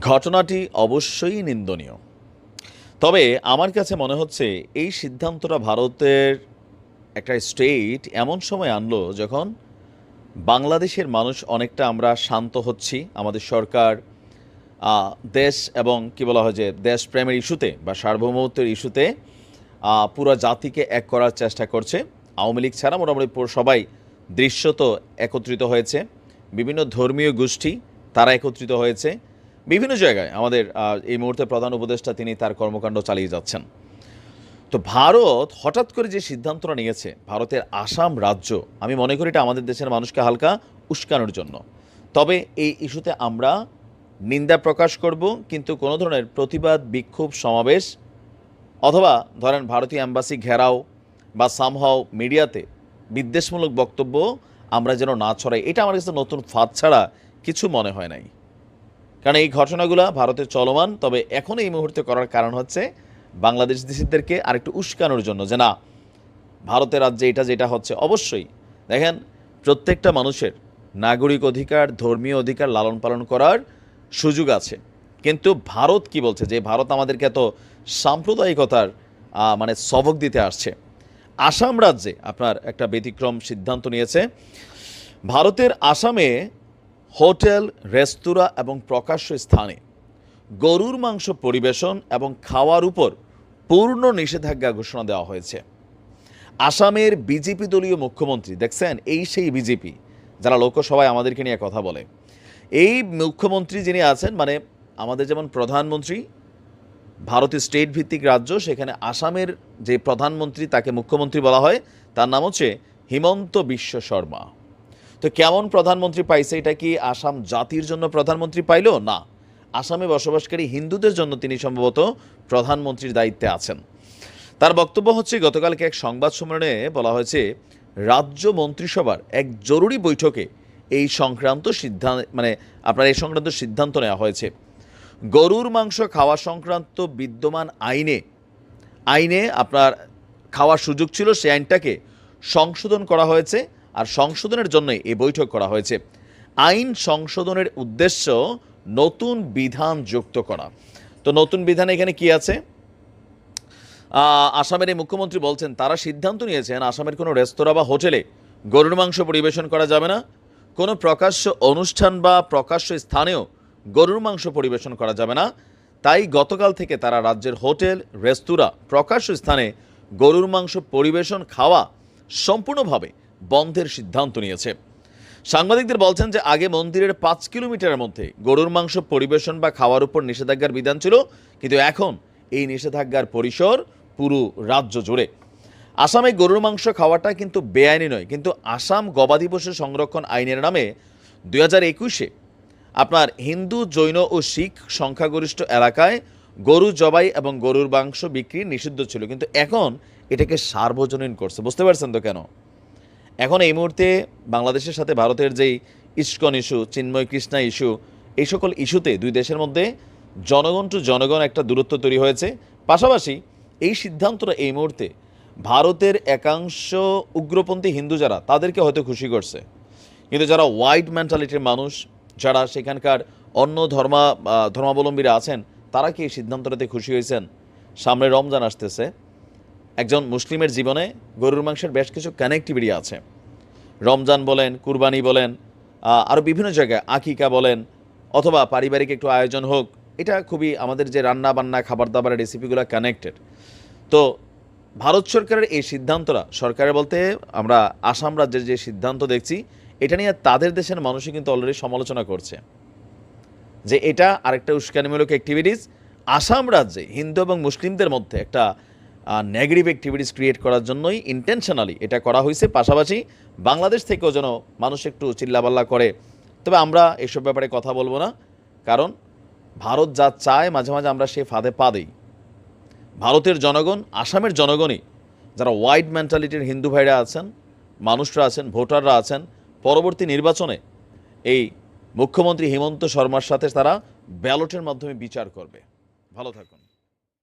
ঘটনাটি অবশ্যই নিন্দনীয়। তবে আমার কাছে মনে হচ্ছে, এই সিদ্ধান্তটা ভারতের একটা স্টেট এমন সময় আনলো যখন বাংলাদেশের মানুষ অনেকটা আমরা শান্ত হচ্ছি। আমাদের সরকার দেশ এবং কি বলা হয় যে, দেশপ্রেমের ইস্যুতে বা সার্বভৌমত্বের ইস্যুতে পুরো জাতিকে এক করার চেষ্টা করছে। আওয়ামী লীগ ছাড়া মোটামুটি পুরো সবাই দৃশ্যত একত্রিত হয়েছে। বিভিন্ন ধর্মীয় গোষ্ঠী তারা একত্রিত হয়েছে। বিভিন্ন জায়গায় আমাদের এই মুহূর্তে প্রধান উপদেষ্টা তিনি তার কর্মকাণ্ড চালিয়ে যাচ্ছেন। তো ভারত হঠাৎ করে যে সিদ্ধান্তটা নিয়েছে, ভারতের আসাম রাজ্য, আমি মনে করি এটা আমাদের দেশের মানুষকে হালকা উস্কানোর জন্য। তবে এই ইস্যুতে আমরা নিন্দা প্রকাশ করব, কিন্তু কোনো ধরনের প্রতিবাদ, বিক্ষোভ, সমাবেশ অথবা ধরেন ভারতীয় অ্যাম্বাসি ঘেরাও বা সামহাও মিডিয়াতে বিদ্বেষমূলক বক্তব্য আমরা যেন না ছড়াই, এটা আমার কাছে নতুন ফাঁদ ছাড়া কিছু মনে হয় নাই। কারণ এই ঘটনাগুলো ভারতে চলমান, তবে এখন এই মুহূর্তে করার কারণ হচ্ছে বাংলাদেশ দেশিদেরকে আরেকটু উস্কানোর জন্য যে না, ভারতের রাজ্যে এটা যেটা হচ্ছে অবশ্যই। দেখেন, প্রত্যেকটা মানুষের নাগরিক অধিকার, ধর্মীয় অধিকার লালন পালন করার সুযোগ আছে। কিন্তু ভারত কি বলছে? যে ভারত আমাদেরকে এত সাম্প্রদায়িকতার মানে সবক দিতে আসছে। আসাম রাজ্যে আপনার একটা ব্যতিক্রম সিদ্ধান্ত নিয়েছে। ভারতের আসামে হোটেল, রেস্তোরাঁ এবং প্রকাশ্য স্থানে গরুর মাংস পরিবেশন এবং খাওয়ার উপর পূর্ণ নিষেধাজ্ঞা ঘোষণা দেওয়া হয়েছে। আসামের বিজেপি দলীয় মুখ্যমন্ত্রী, দেখছেন? এই সেই বিজেপি, যারা লোকসভায় আমাদেরকে নিয়ে কথা বলে। এই মুখ্যমন্ত্রী যিনি আছেন মানে আমাদের যেমন প্রধানমন্ত্রী ভারতের স্টেট ভিত্তিক রাজ্য, সেখানে আসামের যে প্রধানমন্ত্রী তাকে মুখ্যমন্ত্রী বলা হয়, তার নাম হচ্ছে হিমন্ত বিশ্ব শর্মা। তো কেমন প্রধানমন্ত্রী পাইছে? এটা কি আসাম জাতির জন্য প্রধানমন্ত্রী পাইলো? না। আসামে বসবাসকারী হিন্দুদের জন্য তিনি সম্ভবত প্রধানমন্ত্রীর দায়িত্বে আছেন। তার বক্তব্য হচ্ছে, গতকালকে এক সংবাদ সম্মেলনে বলা হয়েছে, রাজ্য মন্ত্রিসভার এক জরুরি বৈঠকে এই সংক্রান্ত সিদ্ধান্ত মানে আপনার এই সংক্রান্ত সিদ্ধান্ত নেওয়া হয়েছে। গরুর মাংস খাওয়া সংক্রান্ত বিদ্যমান আইনে আইনে আপনার খাওয়ার সুযোগ ছিল, সেই আইনটাকে সংশোধন করা হয়েছে। আর সংশোধনের জন্যই এই বৈঠক করা হয়েছে। আইন সংশোধনের উদ্দেশ্য নতুন বিধান যুক্ত করা। তো নতুন বিধান এখানে কি আছে? আসামের এই মুখ্যমন্ত্রী বলছেন, তারা সিদ্ধান্ত নিয়েছেন আসামের কোনো রেস্তোরাঁ বা হোটেলে গরুর মাংস পরিবেশন করা যাবে না। কোনো প্রকাশ্য অনুষ্ঠান বা প্রকাশ্য স্থানেও গরুর মাংস পরিবেশন করা যাবে না। তাই গতকাল থেকে তারা রাজ্যের হোটেল, রেস্তোরাঁ, প্রকাশ্য স্থানে গরুর মাংস পরিবেশন খাওয়া সম্পূর্ণভাবে বন্ধের সিদ্ধান্ত নিয়েছে। সাংবাদিকদের বলছেন যে আগে মন্দিরের পাঁচ কিলোমিটারের মধ্যে গরুর মাংস পরিবেশন বা খাওয়ার উপর নিষেধাজ্ঞার বিধান ছিল, কিন্তু এখন এই নিষেধাজ্ঞার পরিসর পুরো রাজ্য জুড়ে। আসামে গরুর মাংস খাওয়াটা কিন্তু বেআইনি নয়, কিন্তু আসাম গবাদি পশু সংরক্ষণ আইনের নামে দুই হাজার একুশে আপনার হিন্দু, জৈন ও শিখ সংখ্যাগরিষ্ঠ এলাকায় গরু জবাই এবং গরুর মাংস বিক্রি নিষিদ্ধ ছিল, কিন্তু এখন এটাকে সার্বজনীন করছে। বুঝতে পারছেন তো কেন? এখন এই মুহূর্তে বাংলাদেশের সাথে ভারতের যেই ISKCON issue, Chinmoy Krishna issue, এই সকল ইস্যুতে দুই দেশের মধ্যে জনগণ টু জনগণ একটা দূরত্ব তৈরি হয়েছে। পাশাপাশি এই সিদ্ধান্তটা এই মুহূর্তে ভারতের একাংশ উগ্রপন্থী হিন্দু যারা, তাদেরকে হয়তো খুশি করছে। কিন্তু যারা হোয়াইট মেন্টালিটির মানুষ, যারা সেখানকার অন্য ধর্মা ধর্মাবলম্বীরা আছেন, তারা কি এই সিদ্ধান্তটাতে খুশি হয়েছেন? সামনে রমজান আসতেছে। একজন মুসলিমের জীবনে গরুর মাংসের বেশ কিছু কানেক্টিভিটি আছে। রমজান বলেন, কুরবানি বলেন আরও বিভিন্ন জায়গায় আকিকা বলেন, অথবা পারিবারিক একটু আয়োজন হোক, এটা খুবই আমাদের যে রান্না বান্না খাবার দাবারের রেসিপিগুলো কানেক্টেড তো ভারত সরকারের এই সিদ্ধান্তটা, সরকারের বলতে আমরা আসাম রাজ্যের যে সিদ্ধান্ত দেখছি, এটা নিয়ে তাদের দেশের মানুষই কিন্তু অলরেডি সমালোচনা করছে। যে এটা আরেকটা উস্কানিমূলক অ্যাক্টিভিটিস আসাম রাজ্যে হিন্দু এবং মুসলিমদের মধ্যে একটা নেগেটিভ অ্যাক্টিভিটিস ক্রিয়েট করার জন্যই ইন্টেনশনালি এটা করা হয়েছে। পাশাপাশি বাংলাদেশ থেকেও যেন মানুষ একটু চিল্লাপাল্লা করে। তবে আমরা এসব ব্যাপারে কথা বলব না, কারণ ভারত যা চায়, মাঝে মাঝে আমরা সে ফাঁদে পা দিই। ভারতের জনগণ, আসামের জনগণই যারা হোয়াইট মেন্টালিটির হিন্দু ভাইরা আছেন, মানুষরা আছেন, ভোটাররা আছেন, পরবর্তী নির্বাচনে এই মুখ্যমন্ত্রী হিমন্ত শর্মার সাথে তারা ব্যালটের মাধ্যমে বিচার করবে। ভালো থাকুন।